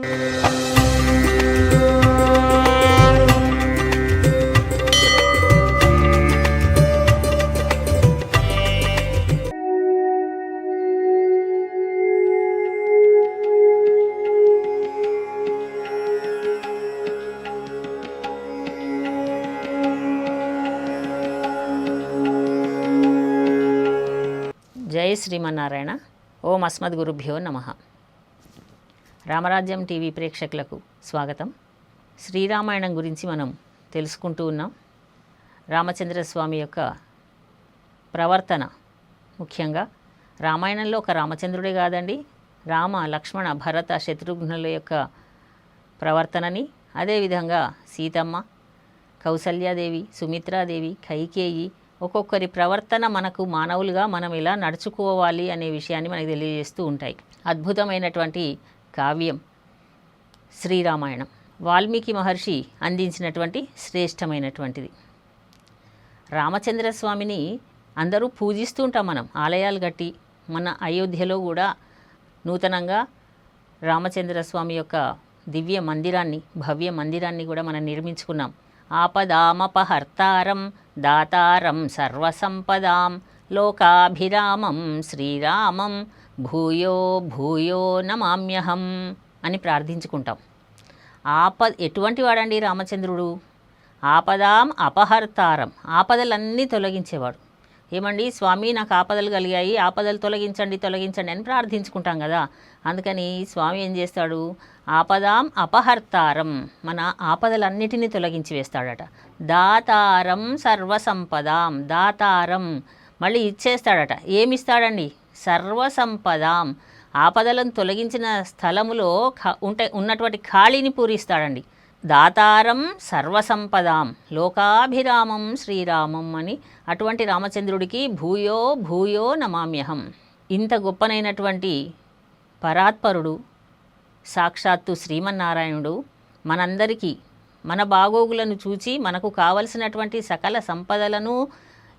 జై శ్రీమన్నారాయణ. ఓం అస్మద్ గురుభ్యో నమ. రామరాజ్యం టీవీ ప్రేక్షకులకు స్వాగతం. శ్రీరామాయణం గురించి మనం తెలుసుకుంటూ ఉన్నాం. రామచంద్రస్వామి యొక్క ప్రవర్తన ముఖ్యంగా రామాయణంలో ఒక రామచంద్రుడే కాదండి రామ లక్ష్మణ భరత శత్రుఘ్నుల యొక్క ప్రవర్తనని అదేవిధంగా సీతమ్మ కౌసల్యాదేవి సుమిత్రాదేవి కైకేయి ఒక్కొక్కరి ప్రవర్తన మనకు మానవులుగా మనం ఎలా నడుచుకోవాలి అనే విషయాన్ని మనకు తెలియజేస్తూ ఉంటాయి. అద్భుతమైనటువంటి కావ్యం. శ్రీరామాయణం. వాల్మీకి మహర్షి అందించినటువంటి శ్రేష్టమైనటువంటిది. రామచంద్ర స్వామిని అందరూ పూజిస్తూ ఉంటాం మనం. ఆలయాలు కట్టి మన అయోధ్యలో కూడా నూతనంగా రామచంద్ర స్వామి యొక్క దివ్య మందిరాన్ని భవ్య మందిరాన్ని కూడా మనం నిర్మించుకున్నాం. ఆపదామపహర్తారం దాతారం సర్వసంపదాం లోకాభిరామం శ్రీరామం భూయో భూయో నమామ్యహం అని ప్రార్థించుకుంటాం. ఆప ఎటువంటి వాడండి రామచంద్రుడు? ఆపదాం అపహర్తారం. ఆపదలన్నీ తొలగించేవాడు. ఏమండి? స్వామి నాకు ఆపదలు కలిగాయి. ఆపదలు తొలగించండి తొలగించండి అని ప్రార్థించుకుంటాం కదా. అందుకని స్వామి ఏం చేస్తాడు? ఆపదాం అపహర్తారం. మన ఆపదలన్నిటినీ తొలగించి వేస్తాడట. దాతారం సర్వసంపదాం. దాతారం. మళ్ళీ ఇచ్చేస్తాడట. ఏమిస్తాడండి? సర్వసంపదాం. ఆపదలను తొలగించిన స్థలములో ఖ ఉంటే ఉన్నటువంటి ఖాళీని పూరిస్తాడండి. దాతారం సర్వసంపదాం. లోకాభిరామం శ్రీరామం అని అటువంటి రామచంద్రుడికి భూయో భూయో నమామ్యహం. ఇంత గొప్పనైనటువంటి పరాత్పరుడు సాక్షాత్తు శ్రీమన్నారాయణుడు మనందరికీ మన బాగోగులను చూచి మనకు కావలసినటువంటి సకల సంపదలను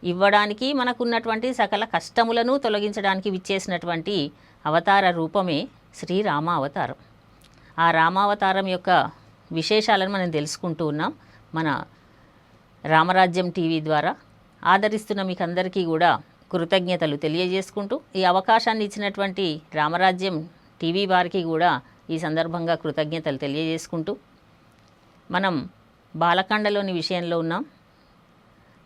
ఇవ్వడానికి మనకున్నటువంటి సకల కష్టములను తొలగించడానికి విచ్చేసినటువంటి అవతార రూపమే శ్రీరామ అవతారం ఆ రామావతారం యొక్క విశేషాలను మనం తెలుసుకుంటూ ఉన్నాం. మన రామరాజ్యం టీవీ ద్వారా ఆదరిస్తున్న మీకు అందరికీ కూడా కృతజ్ఞతలు తెలియజేసుకుంటూ ఈ అవకాశాన్ని ఇచ్చినటువంటి రామరాజ్యం టీవీ వారికి కూడా ఈ సందర్భంగా కృతజ్ఞతలు తెలియజేసుకుంటూ మనం బాలకాండలోని విషయంలో ఉన్నాం.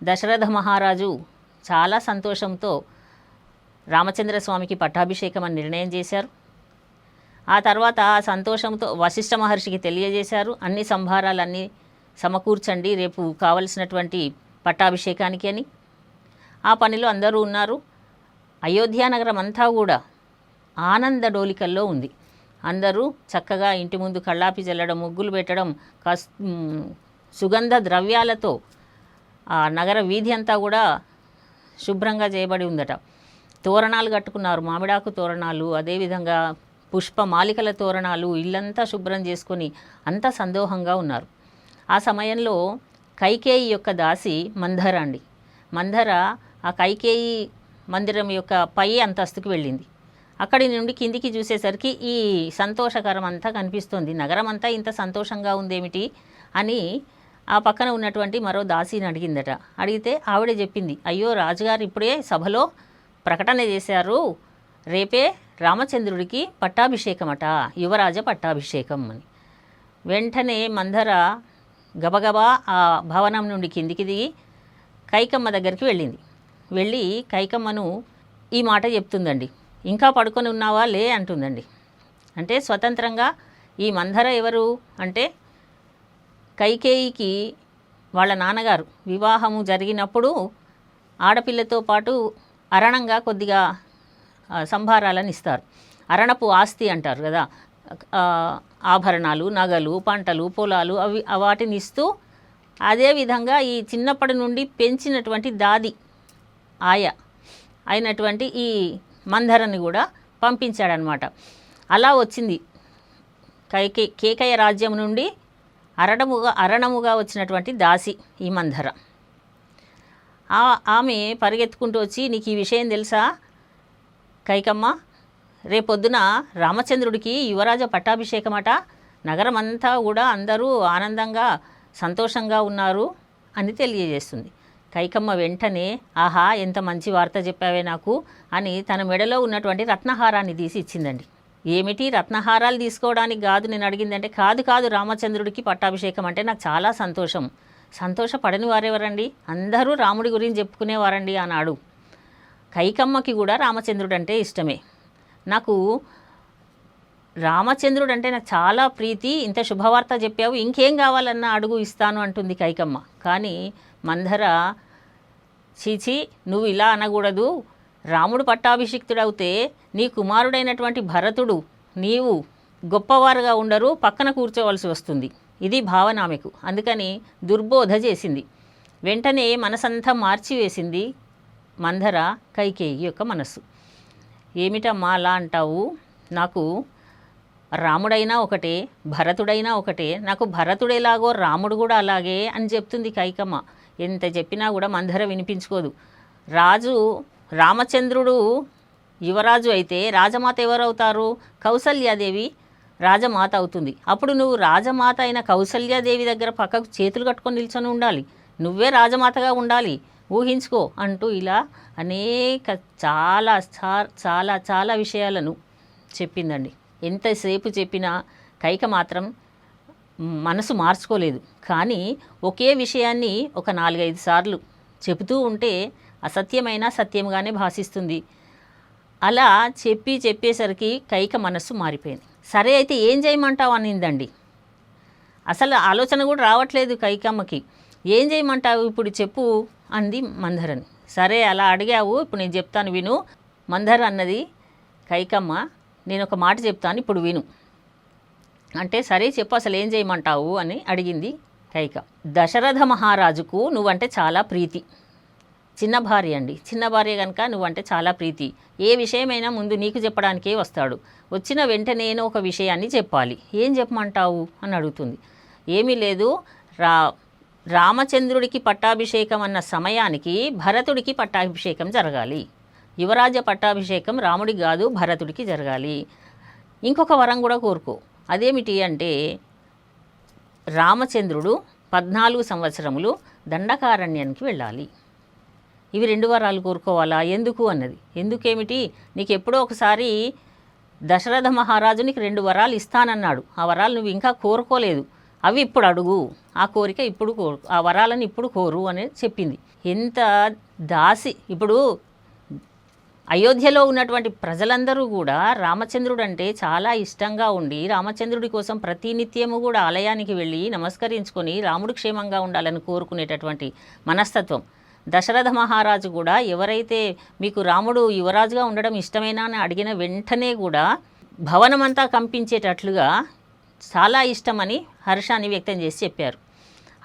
దశరథ మహారాజు చాలా సంతోషంతో రామచంద్ర స్వామికి పట్టాభిషేకం అని నిర్ణయం చేశారు. ఆ తర్వాత ఆ సంతోషంతో వశిష్ఠ మహర్షికి తెలియజేశారు. అన్ని సంభారాలన్నీ సమకూర్చండి రేపు కావలసినటువంటి పట్టాభిషేకానికి అని. ఆ పనిలో అందరూ ఉన్నారు. అయోధ్యానగరం అంతా కూడా ఆనంద డోలికల్లో ఉంది. అందరూ చక్కగా ఇంటి ముందు కళ్ళాపి చల్లడం ముగ్గులు పెట్టడం కస్ సుగంధ ద్రవ్యాలతో ఆ నగర వీధి అంతా కూడా శుభ్రంగా చేయబడి ఉందట. తోరణాలు కట్టుకున్నారు మామిడాకు తోరణాలు అదేవిధంగా పుష్ప మాలికల తోరణాలు ఇల్లంతా శుభ్రం చేసుకొని అంతా సందోహంగా ఉన్నారు. ఆ సమయంలో కైకేయి యొక్క దాసి మంధర అండి. మంధర ఆ కైకేయి మందిరం యొక్క పై అంతస్తుకు వెళ్ళింది. అక్కడి నుండి కిందికి చూసేసరికి ఈ సంతోషకరం అంతా కనిపిస్తుంది. నగరం అంతా ఇంత సంతోషంగా ఉందేమిటి అని ఆ పక్కన ఉన్నటువంటి మరో దాసీని అడిగిందట. అడిగితే ఆవిడ చెప్పింది అయ్యో రాజుగారు ఇప్పుడే సభలో ప్రకటన చేశారు. రేపే రామచంద్రుడికి పట్టాభిషేకమట యువరాజ పట్టాభిషేకం అని. వెంటనే మందర గబగబా ఆ భవనం నుండి కిందికి దిగి కైకమ్మ దగ్గరికి వెళ్ళింది. వెళ్ళి కైకమ్మను ఈ మాట చెప్తుందండి ఇంకా పడుకొని ఉన్నావా? లే అంటుందండి. అంటే స్వతంత్రంగా ఈ మందర ఎవరు అంటే కైకేయికి వాళ్ళ నాన్నగారు వివాహము జరిగినప్పుడు ఆడపిల్లతో పాటు అరణంగా కొద్దిగా సంభారాలను ఇస్తారు. అరణపు ఆస్తి అంటారు కదా ఆభరణాలు నగలు పంటలు పొలాలు అవి వాటిని ఇస్తూ అదేవిధంగా ఈ చిన్నప్పటి నుండి పెంచినటువంటి దాది ఆయ అయినటువంటి ఈ మందరని కూడా పంపించాడనమాట. అలా వచ్చింది. కైకే కేకయ రాజ్యం నుండి అరణముగా అరణముగా వచ్చినటువంటి దాసి ఈ మంధర. ఆ- ఆమె పరిగెత్తుకుంటూ వచ్చి నీకు ఈ విషయం తెలుసా? కైకమ్మ రేపొద్దున రామచంద్రుడికి యువరాజ పట్టాభిషేకమట. నగరం అంతా కూడా అందరూ ఆనందంగా సంతోషంగా ఉన్నారు అని తెలియజేస్తుంది. కైకమ్మ వెంటనే ఆహా ఎంత మంచి వార్త చెప్పావే నాకు అని తన మెడలో ఉన్నటువంటి రత్నహారాన్ని తీసి ఇచ్చిందండి. ఏమిటి రత్నహారాలు తీసుకోవడానికి కాదు నేను అడిగిందంటే కాదు కాదు రామచంద్రుడికి పట్టాభిషేకం అంటే నాకు చాలా సంతోషం. సంతోషపడని వారెవరండి? అందరూ రాముడి గురించి చెప్పుకునేవారండి అన్నాడు. కైకమ్మకి కూడా రామచంద్రుడు అంటే ఇష్టమే. నాకు రామచంద్రుడు అంటే నాకు చాలా ప్రీతి ఇంత శుభవార్త చెప్పావు ఇంకేం కావాలన్నా అడుగు ఇస్తాను అంటుంది కైకమ్మ. కానీ మందర చీచి నువ్వు ఇలా అనకూడదు రాముడు పట్టాభిషిక్తుడవుతే నీ కుమారుడైనటువంటి భరతుడు నీవు గొప్పవారుగా ఉండరు పక్కన కూర్చోవలసి వస్తుంది. ఇది భావన ఆమెకు అందుకని దుర్బోధ చేసింది. వెంటనే మనసంతా మార్చివేసింది మందర కైకేయి యొక్క మనస్సు. ఏమిటమ్మా అలా అంటావు? నాకు రాముడైనా ఒకటే భరతుడైనా ఒకటే నాకు భరతుడు ఎలాగో రాముడు కూడా అలాగే అని చెప్తుంది కైకమ్మ. ఎంత చెప్పినా కూడా మందర వినిపించుకోదు. రాజు రామచంద్రుడు యువరాజు అయితే రాజమాత ఎవరవుతారు? కౌసల్యాదేవి రాజమాత అవుతుంది. అప్పుడు నువ్వు రాజమాత అయిన కౌసల్యాదేవి దగ్గర పక్కకు చేతులు కట్టుకొని నిల్చొని ఉండాలి. నువ్వే రాజమాతగా ఉండాలి. ఊహించుకో అంటూ ఇలా అనేక చాలా చాలా చాలా విషయాలను చెప్పిందండి. ఎంతసేపు చెప్పినా కైక మాత్రం మనసు మార్చుకోలేదు. కానీ ఒకే విషయాన్ని ఒక నాలుగైదు సార్లు చెబుతూ ఉంటే అసత్యమైన సత్యంగానే భాషిస్తుంది. అలా చెప్పి చెప్పేసరికి కైక మనస్సు మారిపోయింది. సరే అయితే ఏం చేయమంటావు అనిందండి. అసలు ఆలోచన కూడా రావట్లేదు కైకమ్మకి. ఏం చేయమంటావు ఇప్పుడు చెప్పు అంది మందరని సరే అలా అడిగావు ఇప్పుడు నేను చెప్తాను విను. మందర అన్నది కైకమ్మ నేను ఒక మాట చెప్తాను ఇప్పుడు విను. అంటే సరే చెప్పు అసలు ఏం చేయమంటావు అని అడిగింది కైక. దశరథ మహారాజుకు నువ్వంటే చాలా ప్రీతి. చిన్న భార్య అండి. చిన్న భార్య కనుక నువ్వంటే చాలా ప్రీతి. ఏ విషయమైనా ముందు నీకు చెప్పడానికే వస్తాడు. వచ్చిన వెంటనే ఒక విషయాన్ని చెప్పాలి. ఏం చెప్పమంటావు? అని అడుగుతుంది. ఏమీ లేదు. రా రామచంద్రుడికి పట్టాభిషేకం అన్న సమయానికి భరతుడికి పట్టాభిషేకం జరగాలి. యువరాజ పట్టాభిషేకం రాముడికి కాదు భరతుడికి జరగాలి. ఇంకొక వరం కూడా కోరుకో. అదేమిటి అంటే రామచంద్రుడు పద్నాలుగు సంవత్సరములు దండకారణ్యానికి వెళ్ళాలి. ఇవి రెండు వరాలు కోరుకోవాలా? ఎందుకు అన్నది. ఎందుకేమిటి? నీకు ఎప్పుడో ఒకసారి దశరథ మహారాజు నీకు రెండు వరాలు ఇస్తానన్నాడు. ఆ వరాలు నువ్వు ఇంకా కోరుకోలేదు. అవి ఇప్పుడు అడుగు. ఆ కోరిక ఇప్పుడు కోరు ఆ వరాలను ఇప్పుడు కోరు అని చెప్పింది. ఎంత దాసి. ఇప్పుడు అయోధ్యలో ఉన్నటువంటి ప్రజలందరూ కూడా రామచంద్రుడు అంటే చాలా ఇష్టంగా ఉండి రామచంద్రుడి కోసం ప్రతినిత్యము కూడా ఆలయానికి వెళ్ళి నమస్కరించుకొని రాముడు క్షేమంగా ఉండాలని కోరుకునేటటువంటి మనస్తత్వం. దశరథ మహారాజు కూడా ఎవరైతే మీకు రాముడు యువరాజుగా ఉండడం ఇష్టమేనా అని అడిగిన వెంటనే కూడా భవనమంతా కంపించేటట్లుగా చాలా ఇష్టమని హర్షాన్ని వ్యక్తం చేసి చెప్పారు.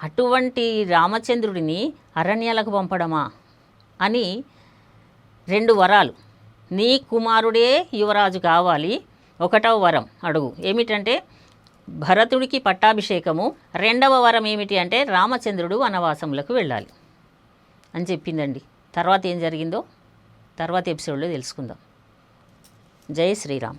అటువంటి రామచంద్రుడిని అరణ్యాలకు పంపడమా? అని రెండు వరాలు. నీ కుమారుడే యువరాజు కావాలి. ఒకటవ వరం అడుగు. ఏమిటంటే భరతుడికి పట్టాభిషేకము. రెండవ వరం ఏమిటి అంటే రామచంద్రుడు వనవాసములకు వెళ్ళాలి. అని చెప్పిందండి. తర్వాత ఏం జరిగిందో తర్వాత ఎపిసోడ్లో తెలుసుకుందాం. జై శ్రీరామ్.